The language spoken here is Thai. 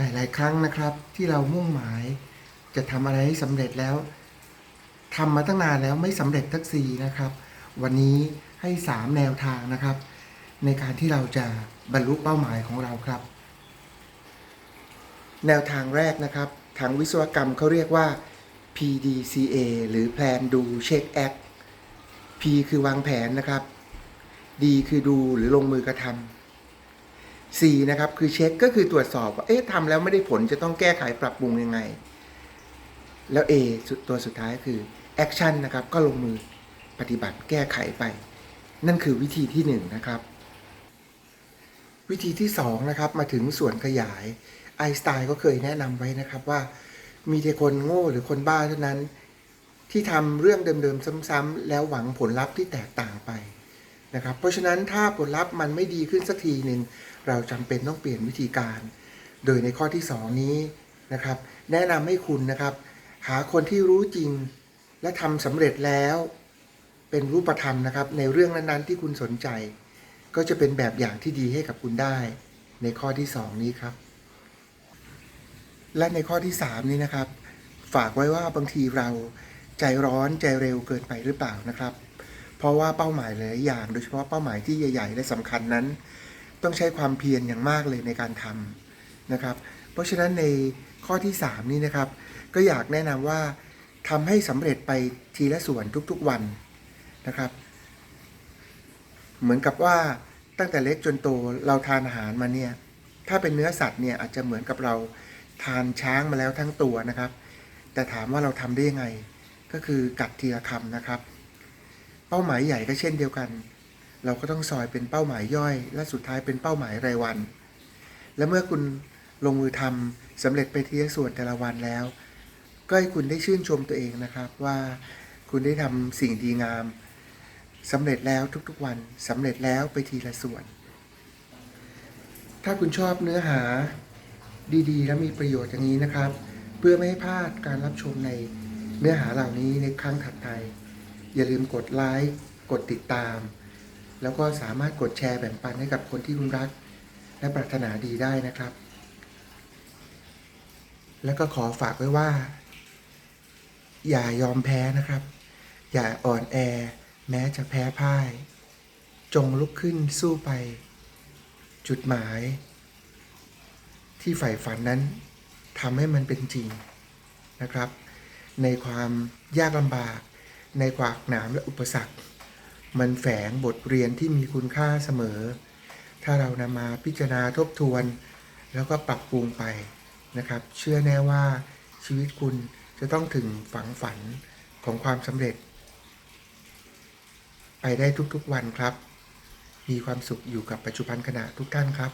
หลาย ๆ ครั้งนะครับ ที่เรามุ่งหมาย จะทำอะไรให้สำเร็จแล้วทำมาตั้งนานแล้วไม่สำเร็จทักทีนะครับ วันนี้ให้ 3 แนวทางนะครับ ในการที่เราจะบรรลุเป้าหมายของเราครับ แนวทางแรกนะครับ ทางวิศวกรรมเขาเรียกว่า PDCA หรือ Plan Do Check Act P คือวางแผนนะครับ D คือดูหรือลงมือกระทำ C นะครับคือเช็คก็คือตรวจสอบว่าเอ๊ะทำแล้วไม่ได้ผลจะต้องแก้ไขปรับปรุงยังไง แล้ว A ตัวสุดท้ายคือ Action นนะครับก็ลงมือปฏิบัติแก้ไขไป นั่นคือวิธีที่1นนะครับ วิธีที่2นะครับมาถึงส่วนขยายไอน์สไตน์ก็เคยแนะนำไว้นะครับว่ามีแต่คนโง่หรือคนบ้าเท่านั้น ที่ทำเรื่องเดิมๆซ้ำๆแล้วหวังผลลัพธ์ที่แตกต่างไปนะครับเพราะฉะนั้นถ้าผลลัพธ์มันไม่ดีขึ้นสักทีหนึ่ง เราจำเป็นต้องเปลี่ยนวิธีการ โดยในข้อที่ 2 นี้นะครับ แนะนำให้คุณนะครับ หาคนที่รู้จริงและทำสำเร็จแล้ว เป็นรูปธรรมนะครับ ในเรื่องนั้นๆ ที่คุณสนใจ ก็จะเป็นแบบอย่างที่ดีให้กับคุณได้ ในข้อที่ 2 นี้ครับ และในข้อที่ 3 นี้นะครับ ฝากไว้ว่าบางทีเราใจร้อนใจเร็วเกินไปหรือเปล่านะครับ เพราะว่าเป้าหมายหลายอย่าง โดยเฉพาะเป้าหมายที่ใหญ่ ๆ และสำคัญนั้น ต้องใช้ความเพียรอย่างมากเลยในการทำนะครับ เพราะฉะนั้นในข้อที่ 3 นี้นะครับ ก็อยากแนะนำว่าทำให้สำเร็จไปทีละส่วนทุกๆวันนะครับ เหมือนกับว่าตั้งแต่เล็กจนโตเราทานอาหารมาเนี่ยถ้าเป็นเนื้อสัตว์เนี่ยอาจจะเหมือนกับเราทานช้างมาแล้วทั้งตัวนะครับ แต่ถามว่าเราทำได้ยังไง ก็คือกัดทีละคำนะครับ เป้าหมายใหญ่ก็เช่นเดียวกัน เราก็ต้องซอยเป็นเป้าหมายย่อย และสุดท้ายเป็นเป้าหมายรายวัน และเมื่อคุณลงมือทำสำเร็จไปทีละส่วนแต่ละวันแล้ว ก็ให้คุณได้ชื่นชมตัวเองนะครับว่าคุณได้ทำสิ่งดีงามสำเร็จแล้วทุกๆวันสำเร็จแล้วไปทีละส่วน ถ้าคุณชอบเนื้อหาดีๆ และมีประโยชน์อย่างนี้นะครับ เพื่อไม่ให้พลาดการรับชมในเนื้อหาเหล่านี้ในครั้งถัดไปอย่าลืมกดไลค์กดติดตาม แล้วก็สามารถกดแชร์แบ่งปันให้กับคนที่คุณรัก และปรารถนาดีได้นะครับ แล้วก็ขอฝากไว้ว่า อย่ายอมแพ้นะครับ อย่าอ่อนแอ แม้จะแพ้พ่าย จงลุกขึ้นสู้ไป จุดหมาย ที่ใฝ่ฝันนั้นทำให้มันเป็นจริงนะครับ ในความยากลำบาก ในขวากหนามและอุปสรรค มันแฝงบทเรียนที่มีคุณค่าเสมอ ถ้าเรานำมาพิจารณาทบทวน แล้วก็ปรับปรุงไปนะครับ เชื่อแน่ว่าชีวิตคุณจะต้องถึงฝังฝันของความสำเร็จ ไปได้ทุกๆวันครับ มีความสุขอยู่กับปัจจุบันขณะทุกท่านครับ